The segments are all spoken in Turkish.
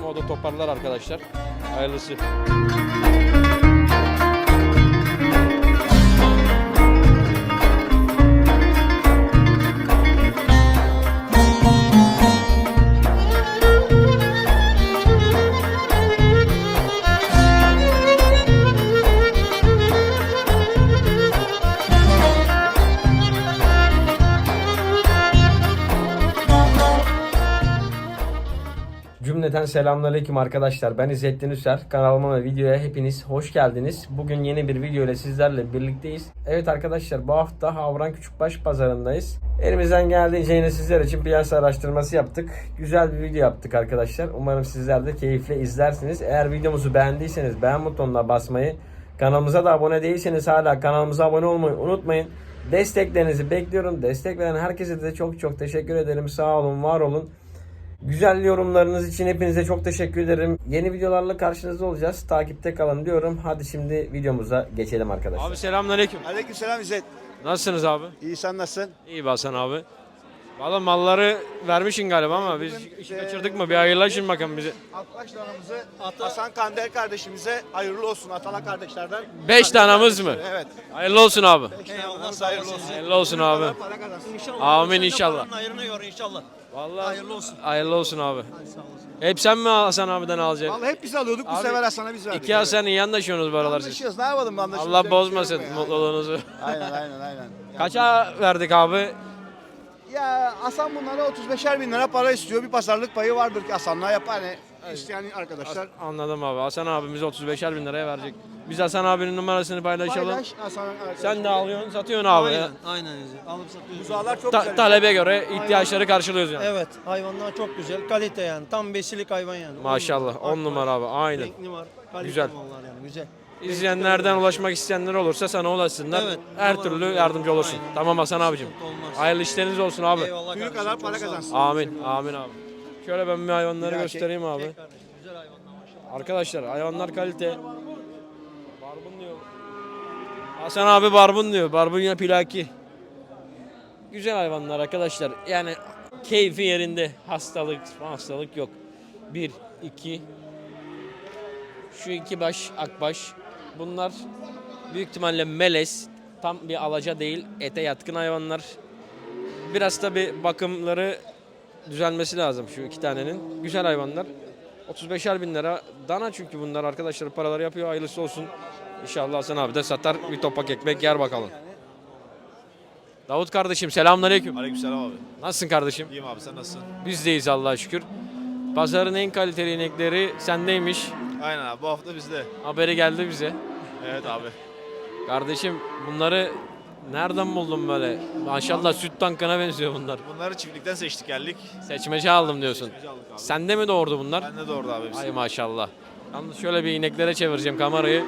ama o da toparlar arkadaşlar. Hayırlısı. Cümleten selamünaleyküm arkadaşlar. Ben İzzettin Üser. Kanalıma ve videoya hepiniz hoş geldiniz. Bugün yeni bir video ile sizlerle birlikteyiz. Evet arkadaşlar bu hafta Havran Küçükbaş pazarındayız. Elimizden geldiğince yine sizler için piyasa araştırması yaptık. Güzel bir video yaptık arkadaşlar. Umarım sizler de keyifle izlersiniz. Eğer videomuzu beğendiyseniz beğen butonuna basmayı, kanalımıza da abone değilseniz hala kanalımıza abone olmayı unutmayın. Desteklerinizi bekliyorum. Destek veren herkese de çok çok teşekkür ederim. Sağ olun, var olun. Güzel yorumlarınız için hepinize çok teşekkür ederim. Yeni videolarla karşınızda olacağız. Takipte kalın diyorum. Hadi şimdi videomuza geçelim arkadaşlar. Abi selamünaleyküm. Aleykümselam İzzet. Nasılsınız abi? İyi sen nasılsın? İyi Hasan abi. Valla malları vermişsin galiba ama biz işi kaçırdık mı? Bir hayırlaşın bakalım bize. Akbaş danamızı Hasan Kandel kardeşimize hayırlı olsun Atala kardeşlerden. Beş tanemiz mi? Evet. Hayırlı olsun abi. Eyvallah hayırlı olsun. Hayırlı olsun abi. İnşallah. Amin inşallah. paranın Hayrını gör inşallah. Vallahi Hayırlı olsun. Hayırlı olsun abi. Sağ olasın. Hep sen mi Hasan abiden alacaksın? Vallahi hep biz alıyorduk bu Abi, sefer Hasan'a biz verdik. İki Hasan iyi anlaşıyorsunuz bu aralar siz. Anlaşıyoruz ne yapalım anlaşıyoruz. Allah bozmasın mutluluğunuzu. Aynen aynen aynen. Kaça verdik abi? Ya Hasan bunlara 35'er bin lira para istiyor. Bir pazarlık payı vardır ki Hasan'la yapar. Hani isteyen arkadaşlar. Anladım abi. Hasan abimiz 35'er bin liraya verecek. Biz Hasan abinin numarasını paylaşalım. Paylaş Hasan'ın arkadaşlar. Sen de alıyorsun, satıyorsun abi. Aynen. Aynen. Alıp satıyoruz. Buzağlar çok Ta- güzel. talebe göre ihtiyaçları karşılıyoruz yani. Evet. Hayvanlar çok güzel. Kalite yani. Tam besilik hayvan yani. On Maşallah. numara. 10 numara abi. Aynen. Renkli var. Kalite Güzel. mallar yani. Güzel. İzleyenlerden ulaşmak isteyenler olursa sana ulaşsınlar. Evet. Her Numara türlü var. yardımcı olursun. Aynen. Tamam Hasan abicim. Sıkıntı olmaz. Hayırlı işleriniz olsun abi. Eyvallah kardeşim, kadar para kazansın. Amin. Amin abi. Şöyle ben bir hayvanları Bir göstereyim abi. Güzel hayvanlar maşallah. Arkadaşlar hayvanlar kalite. Hasan abi barbun diyor. Barbunya plaki. Güzel hayvanlar arkadaşlar. Yani keyfi yerinde. Hastalık, hastalık yok. Bir, iki. Şu iki baş, akbaş. Bunlar büyük ihtimalle melez. Tam bir alaca değil. Ete yatkın hayvanlar. Biraz da bir bakımları düzelmesi lazım şu iki tanenin. Güzel hayvanlar. 35'er bin lira. Dana çünkü bunlar arkadaşlar paraları yapıyor. Hayırlısı olsun. İnşallah Hasan abi de satar bir topak ekmek yer bakalım. Davut kardeşim selamünaleyküm. Aleykümselam abi. Nasılsın kardeşim? İyiyim abi sen nasılsın? Biz deyiz Allah'a şükür. Pazarın en kaliteli inekleri sendeymiş. Aynen abi bu hafta bizde. Haberi geldi bize. Evet abi. Kardeşim bunları nereden buldun böyle? Maşallah süt tankına benziyor bunlar. Bunları çiftlikten seçtik geldik. Seçmece aldım diyorsun. Seçmece aldık abi. Sende mi doğurdu bunlar? Bende de orada abi hepsi. Ay maşallah. Yalnız şöyle bir ineklere çevireceğim kamerayı.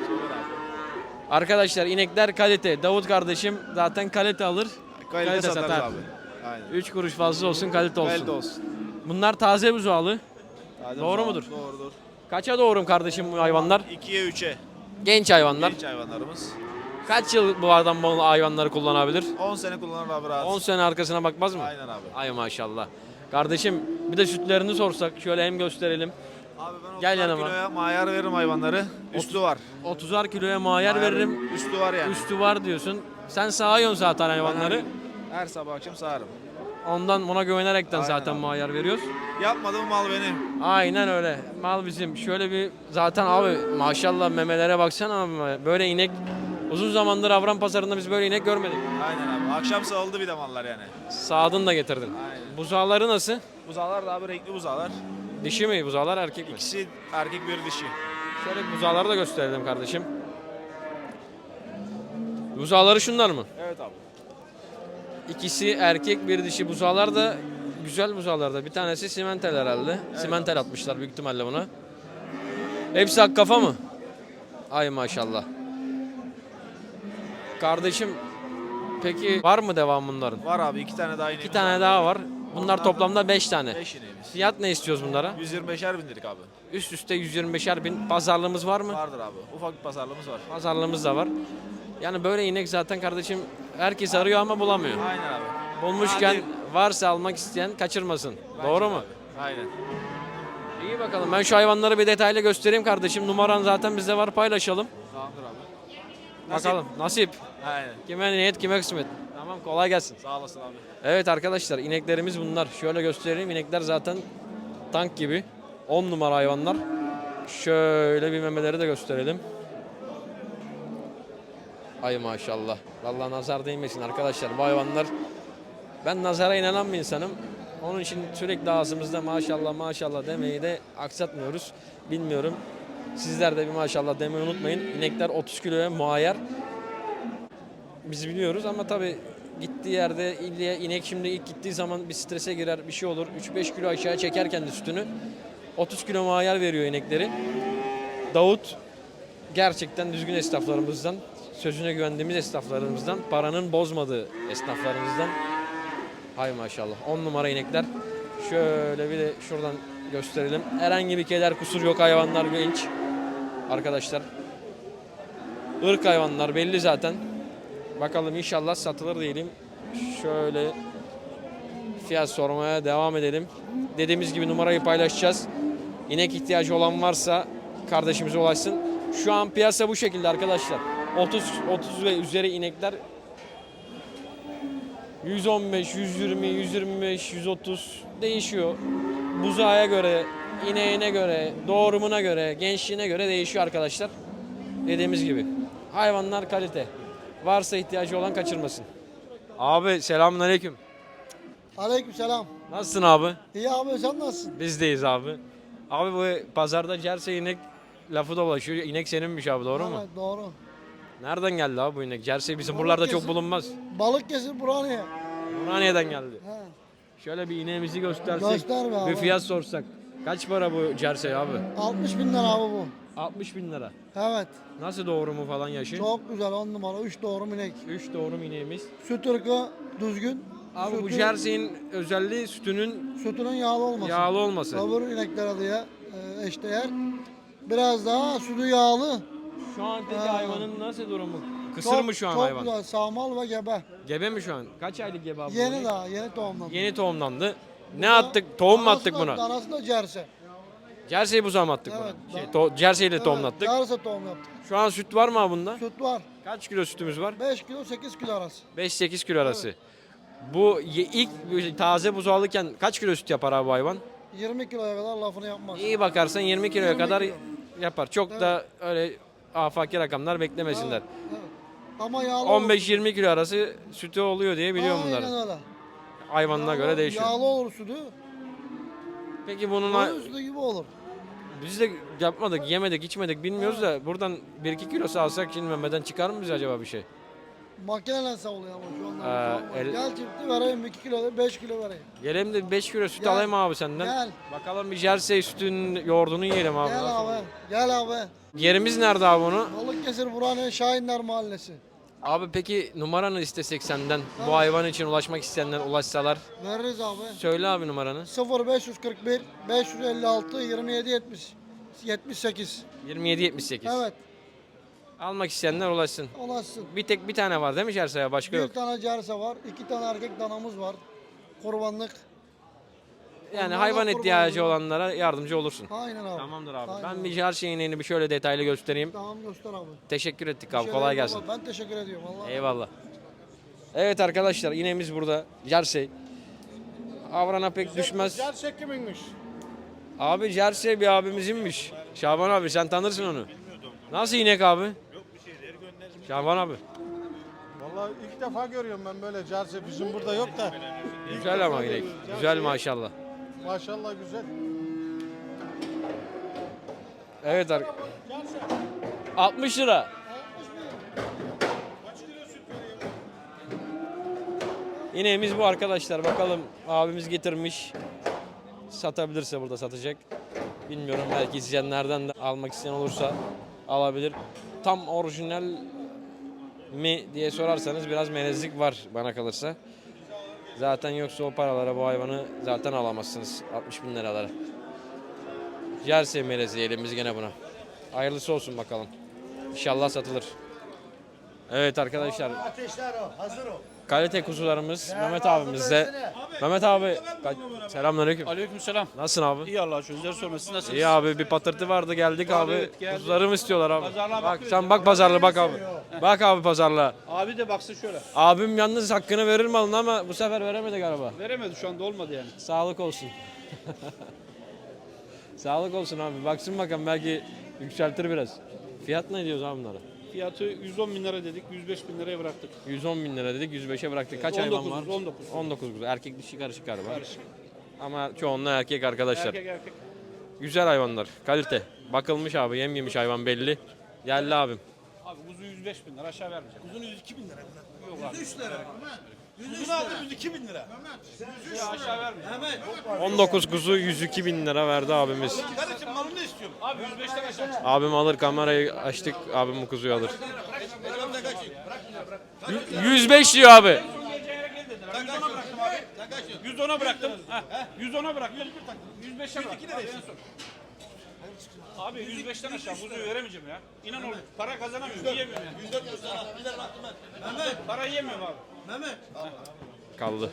Arkadaşlar inekler kalite. Davut kardeşim zaten kalite alır. Kalite, kalite satarız satar. abi. Aynen. 3 kuruş fazla olsun kalite olsun. Kalite olsun. Bunlar taze buzağlı. Hadi Doğru bakalım. mudur? Doğrudur. Kaça doğurum kardeşim bu hayvanlar? 2'ye 3'e. Genç hayvanlar. Genç hayvanlarımız. Kaç yıl bu adam bu hayvanları kullanabilir? 10 sene kullanır abi rahat. 10 sene arkasına bakmaz mı? Aynen abi. Ay maşallah. Kardeşim bir de sütlerini sorsak şöyle hem gösterelim. Abi ben 30 Gel yanıma. kiloya mayar veririm hayvanları. Üstü var. 30'ar kiloya mayar veririm. Üstü var yani. Üstü var diyorsun. Sen sağıyorsun zaten hayvanları. Her sabah akşam sağarım. Ondan ona güvenerekten Aynen zaten abi. mayar veriyoruz. Yapmadığım mal benim. Aynen öyle. Mal bizim. Şöyle bir zaten abi maşallah memelere baksana abi. Böyle inek uzun zamandır Avran pazarında biz böyle inek görmedik. Aynen abi. Akşam sağıldı bir de mallar yani. Sağdın da getirdin. Aynen. Buzağları nasıl? Buzağlar da abi renkli buzağlar. Dişi mi buzağlar erkek mi? İkisi erkek bir dişi. Şöyle buzağları da gösterelim kardeşim. Buzağları şunlar mı? Evet abi. İkisi erkek bir dişi buzağlar da güzel buzağlar da. Bir tanesi simentel herhalde. simentel atmışlar büyük ihtimalle buna. Hepsi ak kafa mı? Ay maşallah. Kardeşim peki var mı devam bunların? Var abi iki tane daha ineğimiz İki tane daha var. Bunlar toplamda 5 tane. 5 ineğimiz. Fiyat ne istiyoruz bunlara? 125'er bindirdik abi. Üst üste 125'er bin. Pazarlığımız var mı? Vardır abi. Ufak bir pazarlığımız var. Pazarlığımız da var. Yani böyle inek zaten kardeşim herkes arıyor ama bulamıyor. Aynen abi. bulmuşken varsa almak isteyen kaçırmasın. Doğru mu? Aynen. İyi bakalım. Ben şu hayvanları bir detaylı göstereyim kardeşim. Numaran zaten bizde var paylaşalım. Tamamdır abi. Bakalım. Nasip. Aynen. Kime niyet kime kısmet. Tamam kolay gelsin. Sağ olasın abi. Evet arkadaşlar ineklerimiz bunlar. Şöyle göstereyim. İnekler zaten tank gibi. 10 numara hayvanlar. Şöyle bir memeleri de gösterelim. Ay maşallah. Vallahi nazar değmesin arkadaşlar. Bu hayvanlar ben nazara inanan bir insanım. Onun için sürekli ağzımızda maşallah maşallah demeyi de aksatmıyoruz. Bilmiyorum. Sizler de bir maşallah demeyi unutmayın. İnekler 30 kiloya muayyer. Biz biliyoruz ama tabii gittiği yerde ille inek şimdi ilk gittiği zaman bir strese girer bir şey olur. 3-5 kilo aşağı çeker kendi sütünü. 30 kilo muayyer veriyor inekleri. Davut gerçekten düzgün esnaflarımızdan, sözüne güvendiğimiz esnaflarımızdan, paranın bozmadığı esnaflarımızdan. Hay maşallah. 10 numara inekler. Şöyle bir de şuradan gösterelim. Herhangi bir keder kusur yok hayvanlar genç. Arkadaşlar. Irk hayvanlar belli zaten. Bakalım inşallah satılır diyelim. Şöyle fiyat sormaya devam edelim. Dediğimiz gibi numarayı paylaşacağız. İnek ihtiyacı olan varsa kardeşimize ulaşsın. Şu an piyasa bu şekilde arkadaşlar. 30 30 ve üzeri inekler 115, 120, 125, 130 değişiyor. Buzağıya göre, ineğine göre, doğrumuna göre, gençliğine göre değişiyor arkadaşlar. Dediğimiz gibi. Hayvanlar kalite. Varsa ihtiyacı olan kaçırmasın. Abi selamünaleyküm. Aleykümselam. Nasılsın abi? İyi abi sen nasılsın? Bizdeyiz abi. Abi bu pazarda cerse inek lafı dolaşıyor. İnek seninmiş abi doğru mu? Evet doğru. Nereden geldi abi bu inek? Cerse bizim buralarda çok bulunmaz. Balık kesir Burhaniye. Burhaniye'den geldi. He. Şöyle bir ineğimizi göstersek. Göster be abi. Bir fiyat sorsak. Kaç para bu cerse abi? 60 bin lira abi bu. 60 bin lira. Evet. Nasıl doğru mu falan yaşı? Çok güzel 10 numara. 3 doğru minek. 3 doğru ineğimiz? Süt ırkı düzgün. Abi bu Sütü- jerseyin özelliği sütünün Sütünün yağlı olması. yağlı olması. Öbür ineklere diye e, eşdeğer. Biraz daha sütü yağlı. Şu an peki Ha. hayvanın nasıl durumu? Kısır çok, mı şu an çok hayvan? güzel. Sağmal ve gebe. Gebe mi şu an? Kaç aylık gebe abi? bu Yeni inek? daha. Yeni tohumlandı. Yeni tohumlandı. Ne attık? Tohum mu attık Danası da- buna? Danası da cerse. Cerseyi buzağı mı attık Evet, buna? Şey, to- cerseyle tohumlattık. Cerse tohum yaptık. Şu an süt var mı abi bunda? Süt var. Kaç kilo sütümüz var? 5 kilo 8 kilo arası. 5-8 kilo arası. Bu ye- ilk böyle taze buzağı alırken kaç kilo süt yapar abi bu hayvan? 20 kiloya kadar lafını yapmaz. İyi bakarsan 20 kiloya 20 kadar kilo. yapar. Çok da öyle afaki rakamlar beklemesinler. Evet, evet. Ama yağlı 15-20 kilo arası sütü oluyor diye biliyorum Aynen bunları. öyle. Hayvanına göre değişiyor. Yağlı olur sütü. Peki bunun Koyun sütü gibi olur. biz de yapmadık, yemedik, içmedik bilmiyoruz da buradan 1-2 kilosu alsak şimdi memeden çıkar mı bize acaba bir şey? Makineyle savuruyor ama şu anda. Ee, el- Gel çifti vereyim 2 kilo 5 kilo vereyim. Gelelim de 5 kilo süt Gel. alayım abi senden. Gel. Bakalım bir jersey sütünün yoğurdunu yiyelim abi. Gel abi. Gel abi. Yerimiz nerede abi onu? Balıkesir Burhaniye Şahinler Mahallesi. Abi peki numaranı istesek senden bu hayvan için ulaşmak isteyenler ulaşsalar. Veririz abi. Söyle abi numaranı. 0541 556 27 70 78. 2778. Evet. Almak isteyenler ulaşsın. Ulaşsın. Bir tek bir tane var değil mi jersey? Başka Bir yok. tane cerse var. iki tane erkek danamız var. Kurbanlık. Yani Onlarla hayvan kurban ihtiyacı olanlara yardımcı olursun. Aynen abi. Tamamdır abi. Aynen Ben bir jersey ineğini bir şöyle detaylı göstereyim. Tamam göster abi. Teşekkür ettik abi. şey Kolay gelsin. baba, Ben teşekkür ediyorum. Allah Eyvallah. Evet arkadaşlar ineğimiz burada. Jersey. Avrana pek düşmez. Gerçek kiminmiş? Abi Jersey bir abimizinmiş. Şaban abi sen tanırsın onu. Nasıl inek abi? Yok bir şeyleri Şaban abi. Vallahi ilk defa görüyorum ben böyle cerse bizim burada yok da. Güzel ama inek. Güzel maşallah. Maşallah güzel. Evet ar- 60 lira. İneğimiz bu arkadaşlar. Bakalım abimiz getirmiş. Satabilirse burada satacak. Bilmiyorum belki izleyenlerden de almak isteyen olursa alabilir. Tam orijinal mi diye sorarsanız biraz melezlik var bana kalırsa. Zaten yoksa o paralara bu hayvanı zaten alamazsınız 60 bin liralara. Jersey melezi diyelim biz gene buna. Hayırlısı olsun bakalım. İnşallah satılır. Evet arkadaşlar Ateşler o. Hazır o. kalite kuzularımız Mehmet abimizde. Mehmet abi ka- selamünaleyküm. Aleykümselam. Nasılsın abi? İyi Allah şükür. sormasın. Nasılsınız? İyi abi bir patırtı vardı geldik abi. evet, geldik. Kuzularımı istiyorlar abi. Pazarlığa Bak bakıyoruz sen bak pazarla bak abi. Bak abi pazarla. Abi de baksın şöyle. Abim yalnız hakkını verir malın ama bu sefer veremedi galiba. Veremedi şu anda olmadı yani. Sağlık olsun. Sağlık olsun abi. Baksın bakalım belki yükseltir biraz. Fiyat ne diyoruz abi bunlara? Fiyatı 110 bin lira dedik. 105 bin liraya bıraktık. 110 bin lira dedik 105'e bıraktık. Kaç 19 hayvan var? 19. 19 kuzu. Erkek dişi karışık galiba. Karışık. Ama çoğunluğu erkek arkadaşlar. Erkek erkek. Güzel hayvanlar. Kalite. Bakılmış abi. Yem yemiş hayvan belli. Yerli abim. Abi kuzu 105 bin lira aşağı vermeyeceğim. Kuzun 102 bin lira. Yok abi. 103 lira. Ya aşağı vermeyeceğim. 19 kuzu 102 bin lira verdi abimiz. Abi 105'ten aşağı çık. Abim alır kamerayı açtık. Abim bu kuzuyu alır. Yü- 105 diyor abi. 110'a bıraktım. Ha, 110'a bırak. 105'e bırak. Abi, en son. Abi 105'ten aşağı kuzuyu veremeyeceğim ya. İnan oğlum para kazanamıyorum. Yiyemiyorum yani. 104 Para yiyemiyorum abi. Kaldı.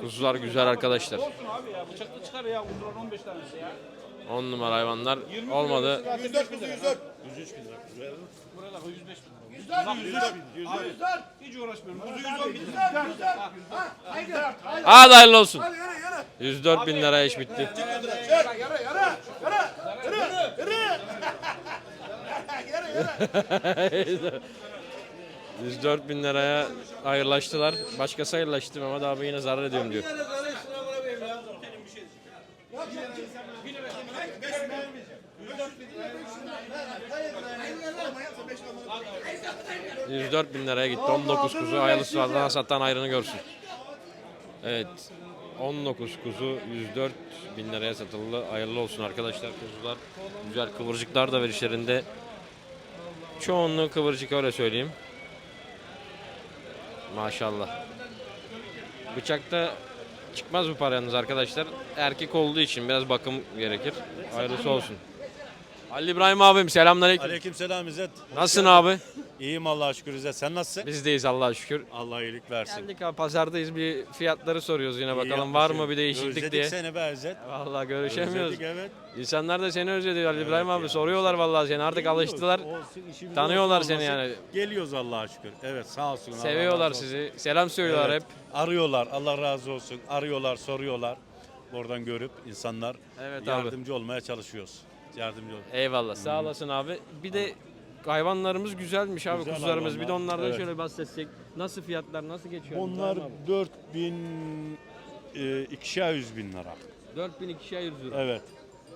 Kuzular güzel arkadaşlar. Olsun abi ya. Bıçaklı çıkar ya. Kuzuların 15 tanesi ya. 10 numara hayvanlar olmadı. 104 kuzu 104. 103 bin lira. Burada 105 bin lira. 104 bin. 104. Hiç uğraşmıyorum. Kuzu 110 bin lira. Hadi hayırlı olsun. 104 bin liraya iş bitti. ...104 bin liraya hayırlaştılar. Başkası hayırlaştı Mehmet abi yine zarar ediyorum diyor. ...104 bin liraya gitti. 19 kuzu hayırlısı Allah'ına satan ayrını görsün. Evet. 19 kuzu 104 bin liraya satıldı. Hayırlı olsun arkadaşlar kuzular. Güzel kıvırcıklar da var içlerinde. Çoğunluğu kıvırcık öyle söyleyeyim. Maşallah. Bıçakta çıkmaz bu paranız arkadaşlar. Erkek olduğu için biraz bakım gerekir. Hayırlısı olsun. Ali İbrahim abim selamünaleyküm. Aleykümselam İzzet. Nasılsın abi? İyiyim Allah'a şükür İzzet. Sen nasılsın? Bizdeyiz Allah'a şükür. Allah iyilik versin. Geldik abi pazardayız bir fiyatları soruyoruz yine İyi bakalım var yapmışsın. mı bir değişiklik Özledik diye. seni be İzzet. Vallahi görüşemiyoruz. Özledik evet. İnsanlar da seni özledi Ali İbrahim abi ya. soruyorlar vallahi seni artık alıştılar. Olsun, işimiz Tanıyorlar olsun, seni olmasın. yani. Geliyoruz Allah'a şükür. Evet sağ olsun. Allah Seviyorlar razı olsun. sizi. Selam söylüyorlar Evet. hep. Arıyorlar Allah razı olsun. Arıyorlar soruyorlar. Oradan görüp insanlar Evet abi. yardımcı olmaya çalışıyoruz. Yardımcı ol. Eyvallah sağ olasın abi. Bir de hayvanlarımız güzelmiş abi Güzel kuzularımız. Bir de hayvanlar, onlardan evet. şöyle bahsetsek. Nasıl fiyatlar nasıl geçiyor? Onlar İbrahim abi? 4000 e, ikişer yüz bin lira. 4200 lira. Evet.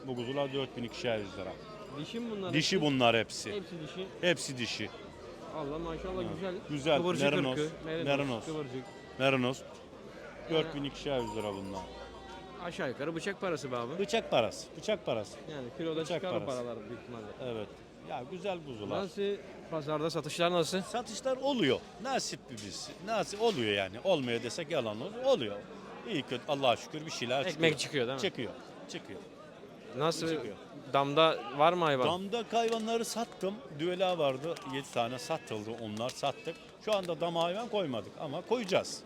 Bu kuzular 4000 ikişer yüz lira. Dişi mi bunlar? Dişi bunlar hepsi. Hepsi dişi. Hepsi dişi. Allah maşallah güzel. Güzel, Kıvırcık merinos, ırkı. Merinos, merinos. Kıvırcık. Merinos 4200 lira bunlar. Aşağı yukarı bıçak parası be abi. Bıçak parası. Bıçak parası. Yani kiloda Bıçak çıkar o parası. paralar büyük ihtimalle. Evet. Ya güzel kuzular. Nasıl pazarda satışlar nasıl? Satışlar oluyor. Nasip biz. Nasip oluyor yani. Olmuyor desek yalan olur. Oluyor. İyi kötü Allah'a şükür bir şeyler. Ekmek çıkıyor değil mi? Çıkıyor. Çıkıyor. Nasıl Çıkıyor. damda var mı hayvan? Damda hayvanları sattım. Düela vardı. 7 tane satıldı. Onlar sattık. Şu anda dama hayvan koymadık ama koyacağız.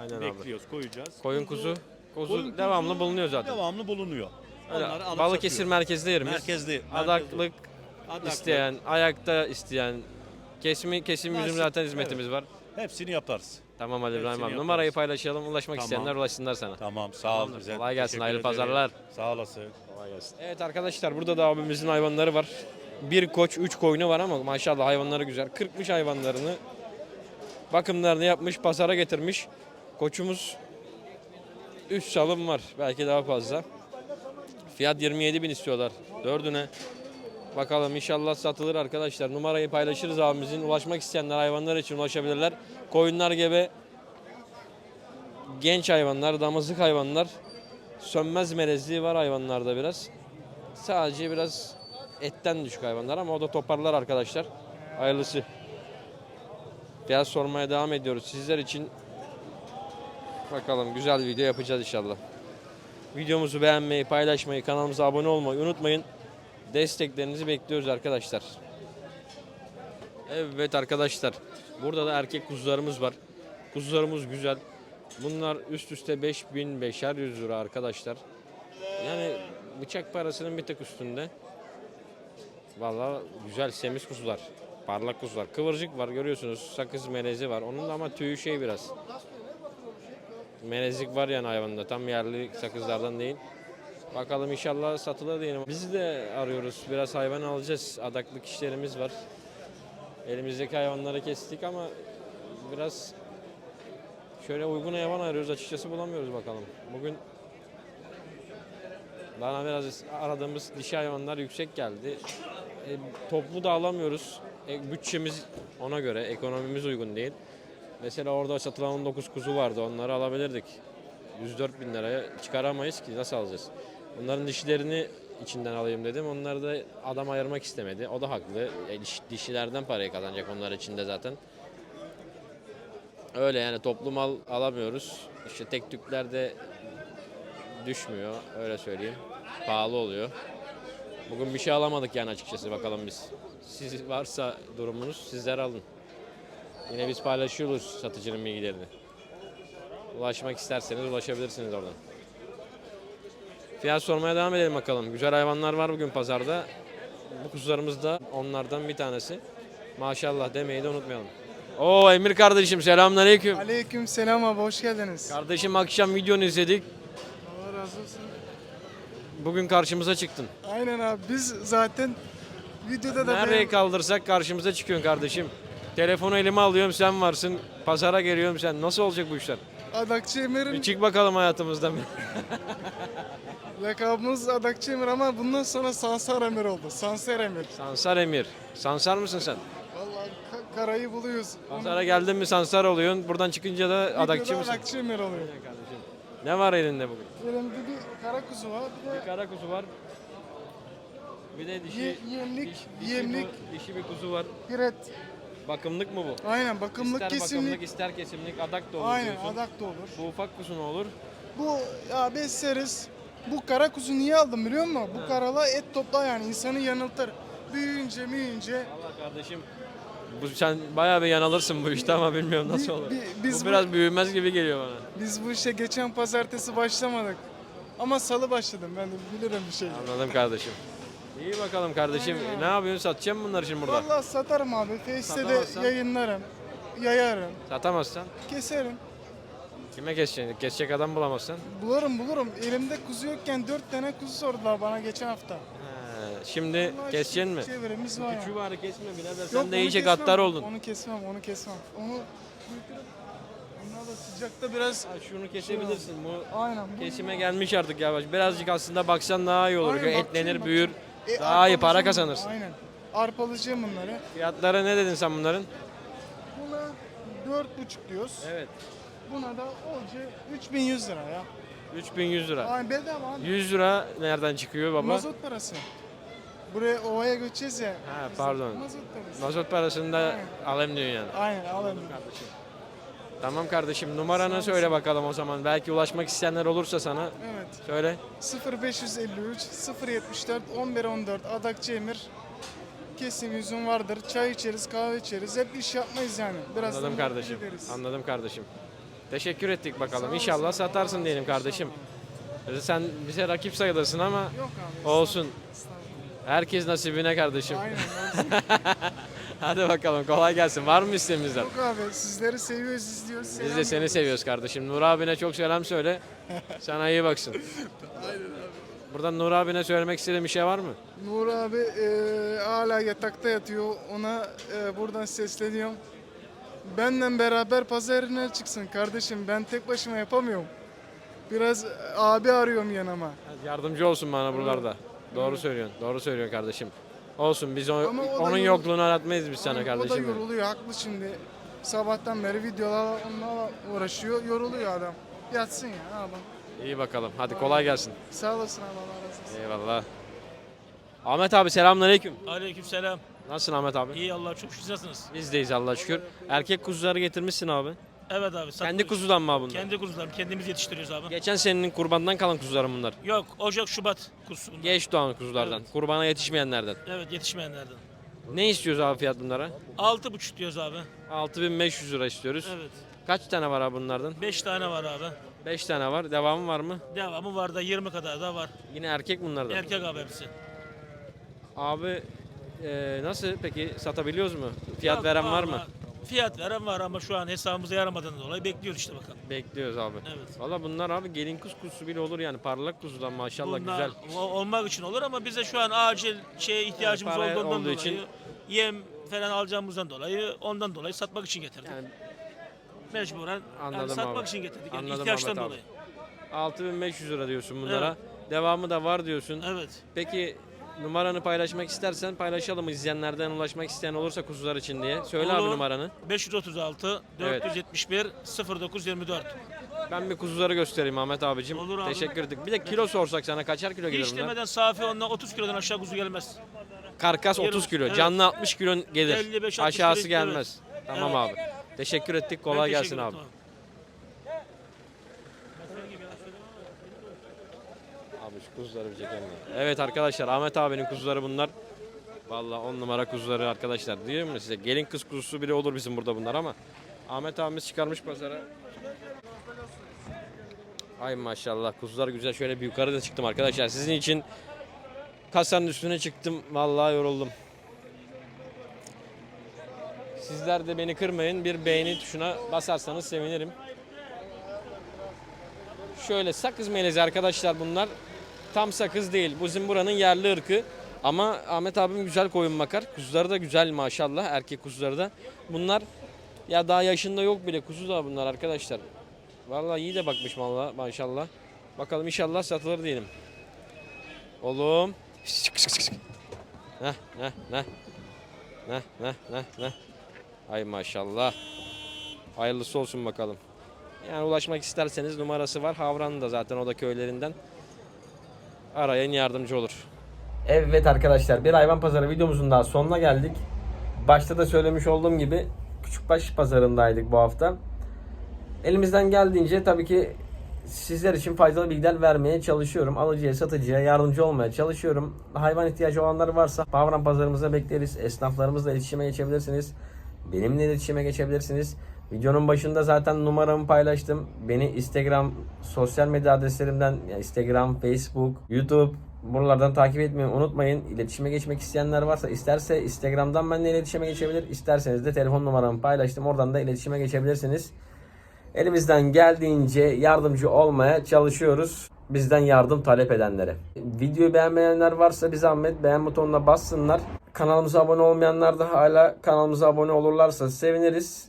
Aynen abi. Bekliyoruz, koyacağız. Koyun kuzu. Kuzu Koyun kuzu devamlı bulunuyor zaten. Devamlı bulunuyor. Onları alıp Balıkesir satıyoruz. merkezde yerimiz. Merkezde. Adaklık Adaklık. isteyen, ayakta isteyen, kesimi kesim bizim Nasip, zaten hizmetimiz var. Hepsini yaparız. Tamam Ali İbrahim abi. Numarayı paylaşalım. Ulaşmak Tamam. isteyenler ulaşsınlar sana. Tamam sağ ol. Güzel. Kolay gelsin, Teşekkür hayırlı ederim. pazarlar. Sağ olasın. Evet arkadaşlar burada da abimizin hayvanları var. Bir koç, üç koyunu var ama maşallah hayvanları güzel. Kırpmış hayvanlarını. Bakımlarını yapmış, pazara getirmiş. Koçumuz 3 salım var. Belki daha fazla. Fiyat 27 bin istiyorlar. Dördüne. Bakalım inşallah satılır arkadaşlar. Numarayı paylaşırız abimizin. Ulaşmak isteyenler hayvanlar için ulaşabilirler. Koyunlar gibi genç hayvanlar, damızlık hayvanlar. Sönmez melezliği var hayvanlarda biraz. Sadece biraz etten düşük hayvanlar ama o da toparlar arkadaşlar. Hayırlısı. Biraz sormaya devam ediyoruz sizler için. Bakalım güzel video yapacağız inşallah. Videomuzu beğenmeyi, paylaşmayı, kanalımıza abone olmayı unutmayın. Desteklerinizi bekliyoruz arkadaşlar. Evet arkadaşlar. Burada da erkek kuzularımız var. Kuzularımız güzel. Bunlar üst üste 5000 beşer yüz lira arkadaşlar. Yani bıçak parasının bir tık üstünde. Vallahi güzel semiz kuzular. Parlak kuzular. Kıvırcık var görüyorsunuz. Sakız melezi var. Onun da ama tüyü şey biraz. Melezlik var yani hayvanda. Tam yerli sakızlardan değil. Bakalım inşallah satılır diyelim. Biz de arıyoruz. Biraz hayvan alacağız. Adaklık işlerimiz var. Elimizdeki hayvanları kestik ama biraz şöyle uygun hayvan arıyoruz. Açıkçası bulamıyoruz bakalım. Bugün bana biraz aradığımız dişi hayvanlar yüksek geldi. E, toplu da alamıyoruz. E, bütçemiz ona göre, ekonomimiz uygun değil. Mesela orada satılan 19 kuzu vardı. Onları alabilirdik. 104 bin liraya çıkaramayız ki. Nasıl alacağız? Bunların dişilerini içinden alayım dedim. Onları da adam ayırmak istemedi. O da haklı. E, diş- dişilerden parayı kazanacak onlar içinde zaten. Öyle yani toplu mal alamıyoruz. İşte tek tüklerde düşmüyor. Öyle söyleyeyim. Pahalı oluyor. Bugün bir şey alamadık yani açıkçası bakalım biz. Siz varsa durumunuz sizler alın. Yine biz paylaşıyoruz satıcının bilgilerini. Ulaşmak isterseniz ulaşabilirsiniz oradan. Fiyat sormaya devam edelim bakalım. Güzel hayvanlar var bugün pazarda. Bu kuzularımız da onlardan bir tanesi. Maşallah demeyi de unutmayalım. Oo Emir kardeşim selamünaleyküm. Aleyküm selam abi hoş geldiniz. Kardeşim akşam videonu izledik. Allah razı olsun. Bugün karşımıza çıktın. Aynen abi biz zaten videoda da Nereye benim- kaldırsak karşımıza çıkıyorsun kardeşim. Telefonu elime alıyorum sen varsın. Pazara geliyorum sen. Nasıl olacak bu işler? Adakçı Emir'in Bir çık bakalım hayatımızdan. lakabımız Adakçı Emir ama bundan sonra Sansar Emir oldu. Sansar Emir. Sansar Emir. Sansar mısın sen? Vallahi ka- karayı buluyoruz. Pazara geldin mi Sansar oluyorsun. Buradan çıkınca da adakçı mısın? Adakçı Emir oluyor. Ne var elinde bugün? Elimde bir kara kuzu var. Bir de Kara kuzu var. Bir de dişi, Ye- yemlik, dişi, yemlik. bu- dişi bir kuzu var. piret. Bakımlık mı bu? Aynen bakımlık ister kesimlik. bakımlık ister kesimlik adak da olur Aynen diyorsun. adak da olur. Bu ufak kuzu ne olur? Bu ya besleriz. Bu kara kuzu niye aldım biliyor musun? Bu karala et topla yani insanı yanıltır. Büyüyünce büyüyünce Allah kardeşim. Bu sen bayağı bir yanılırsın bu işte ama bilmiyorum nasıl olur. bi- biz bu bu- biraz büyümez gibi geliyor bana. Biz bu işe geçen pazartesi başlamadık. Ama salı başladım ben de bilirim bir şey. Anladım kardeşim. İyi bakalım kardeşim. Ne yapıyorsun? Satacağım mı bunları şimdi burada? Vallahi satarım abi. Face'te Satamazsan? de yayınlarım. Yayarım. Satamazsan Keserim. kime keseceksin? Kesecek adam bulamazsan. Bulurum bulurum. Elimde kuzu yokken dört tane kuzu sordular bana geçen hafta. He, şimdi Bunlar keseceksin mi? Çevirimiz var. Küçüğü bari kesme birader. Sen de iyice gaddar oldun. Onu kesmem, onu kesmem. Onu. Onlar da sıcakta biraz Ha, şunu kesebilirsin. Bu aynen. bu- kesime gelmiş artık yavaş. Birazcık aslında baksan daha iyi olur. Aynen, bakacağım, Etlenir, bakacağım. büyür. E, Daha iyi para kazanırsın. Aynen. Arpalayacağım bunları. Fiyatları ne dedin sen bunların? Buna dört buçuk diyoruz. Evet. Buna da olca 3100 lira ya. 3100 lira. Aynen bedava abi. 100 lira nereden çıkıyor baba? Mazot parası. Buraya ovaya göçeceğiz ya. Ha, pardon. Mazot parası. Mazot parasını da alayım diyorsun yani. Aynen alalım. Tamam kardeşim numaranı söyle bakalım o zaman. Belki ulaşmak isteyenler olursa sana Evet. söyle. 0553 074 1114 Adakçı Emir. Kesim yüzüm vardır. Çay içeriz, kahve içeriz. Hep iş yapmayız yani. Biraz da Anladım muhabbet kardeşim. ederiz. Anladım kardeşim. Teşekkür ettik bakalım. İnşallah satarsın diyelim kardeşim. Sen bize rakip sayılırsın ama Yok abi. olsun. estağfurullah. Herkes nasibine kardeşim. Aynen. Hadi bakalım kolay gelsin. Var mı isteğimizden? Yok abi sizleri seviyoruz, izliyoruz. Biz de seni seviyoruz kardeşim. Nur abine çok selam söyle. Sana iyi baksın. Buradan Nur abine söylemek istediğin bir şey var mı? Nur abi e, hala yatakta yatıyor. Ona e, buradan sesleniyorum. Benden beraber pazar yerine çıksın kardeşim. Ben tek başıma yapamıyorum. Biraz abi arıyorum yanıma. Yardımcı olsun bana buralarda. Doğru söylüyorsun. Doğru söylüyorsun kardeşim. Olsun biz o, Ama o da onun yorul- yokluğunu aratmayız biz sana o da kardeşim. yoruluyor haklı şimdi. Sabahtan beri videolarla onlarla uğraşıyor. Yoruluyor adam. Yatsın ya ne yapalım. İyi bakalım. Hadi kolay gelsin. Sağ olasın abi Allah razı olsun. Eyvallah. Ahmet abi selamünaleyküm. Aleykümselam. Nasılsın Ahmet abi? İyi Allah çok şükür. Siz Nasılsınız? Bizdeyiz Allah'a şükür. Erkek kuzuları getirmişsin abi. Evet abi. Kendi satıyoruz. kuzudan mı abi bunlar? Kendi kuzularım. Kendimiz yetiştiriyoruz abi. Geçen senenin kurbandan kalan kuzularım bunlar. Yok Ocak Şubat kuzusu bunlar. Geç doğan kuzulardan. Kurbana yetişmeyenlerden. Evet yetişmeyenlerden. Ne istiyoruz abi fiyat bunlara? Altı buçuk diyoruz abi. 6500 lira istiyoruz. Evet. Kaç tane var abi bunlardan? Beş tane var abi. 5 tane var. Devamı var mı? Devamı var da 20 kadar da var. Yine erkek bunlar da. Erkek abi hepsi. Abi e, nasıl peki satabiliyoruz mu? Fiyat Yok, veren var mı? vallahi Fiyat veren var ama şu an hesabımıza yaramadığından dolayı bekliyoruz işte bakalım. Bekliyoruz abi. Evet. Valla bunlar abi gelin kız kuzusu bile olur yani parlak kuzudan maşallah Bunlar güzel. o- olmak için olur ama bize şu an acil şeye ihtiyacımız Yani olduğundan olduğu dolayı için- yem falan alacağımızdan dolayı ondan dolayı satmak için getirdik. Yani Mecburen yani Anladım satmak abi. için getirdik. Yani Anladım ihtiyaçtan Ahmet abi. dolayı. 6500 lira diyorsun bunlara. Devamı da var diyorsun. Evet. Peki numaranı paylaşmak istersen paylaşalım izleyenlerden ulaşmak isteyen olursa kuzular için diye. Söyle abi Olur. numaranı. 536 Evet. 471 0924. Ben bir kuzuları göstereyim Ahmet abicim. Olur abi. Teşekkür ettik. Bir de kilo sorsak sana kaçar kilo gelir Hiç bunlar? demeden safi ondan 30 kilodan aşağı kuzu gelmez. Karkas 30 kilo. Evet. Canlı 60 kilo gelir. 55-60 Aşağısı gelmez. Tamam abi. Teşekkür ettik. Kolay Ben gelsin teşekkür abi. ederim Abi şu kuzuları bir çekelim ya. Evet arkadaşlar Ahmet abinin kuzuları bunlar. Vallahi 10 numara kuzuları arkadaşlar. Diyorum size gelin kız kuzusu bile olur bizim burada bunlar ama Ahmet abimiz çıkarmış pazara. Ay maşallah kuzular güzel. Şöyle bir yukarıda çıktım arkadaşlar. Sizin için kasanın üstüne çıktım. Vallahi yoruldum. Sizler de beni kırmayın. Bir beğeni tuşuna basarsanız sevinirim. Şöyle sakız melezi arkadaşlar bunlar. Tam sakız değil. Bu bizim buranın yerli ırkı. Ama Ahmet abim güzel koyun bakar. Kuzuları da güzel maşallah. Erkek kuzuları da. Bunlar ya daha yaşında yok bile. Kuzu da bunlar arkadaşlar. Vallahi iyi de bakmış vallahi maşallah. Bakalım inşallah satılır diyelim. Oğlum. Heh, heh, heh. Heh, heh, heh, heh. Ay maşallah. Hayırlısı olsun bakalım. Yani ulaşmak isterseniz numarası var. Havran da zaten o da köylerinden. Arayın yardımcı olur. Evet arkadaşlar bir hayvan pazarı videomuzun daha sonuna geldik. Başta da söylemiş olduğum gibi Küçükbaş pazarındaydık bu hafta. Elimizden geldiğince tabii ki sizler için faydalı bilgiler vermeye çalışıyorum. Alıcıya, satıcıya yardımcı olmaya çalışıyorum. Hayvan ihtiyacı olanlar varsa Pavran pazarımıza bekleriz. Esnaflarımızla iletişime geçebilirsiniz. Benimle iletişime geçebilirsiniz. Videonun başında zaten numaramı paylaştım. Beni Instagram, sosyal medya adreslerimden Instagram, Facebook, YouTube buralardan takip etmeyi unutmayın. İletişime geçmek isteyenler varsa isterse Instagram'dan benimle iletişime geçebilir. İsterseniz de telefon numaramı paylaştım. Oradan da iletişime geçebilirsiniz. Elimizden geldiğince yardımcı olmaya çalışıyoruz. Bizden yardım talep edenlere. Videoyu beğenmeyenler varsa bir zahmet beğen butonuna bassınlar. Kanalımıza abone olmayanlar da hala kanalımıza abone olurlarsa seviniriz.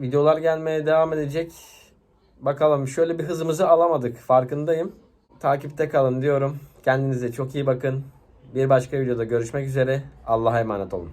Videolar gelmeye devam edecek. Bakalım şöyle bir hızımızı alamadık farkındayım. Takipte kalın diyorum. Kendinize çok iyi bakın. Bir başka videoda görüşmek üzere. Allah'a emanet olun.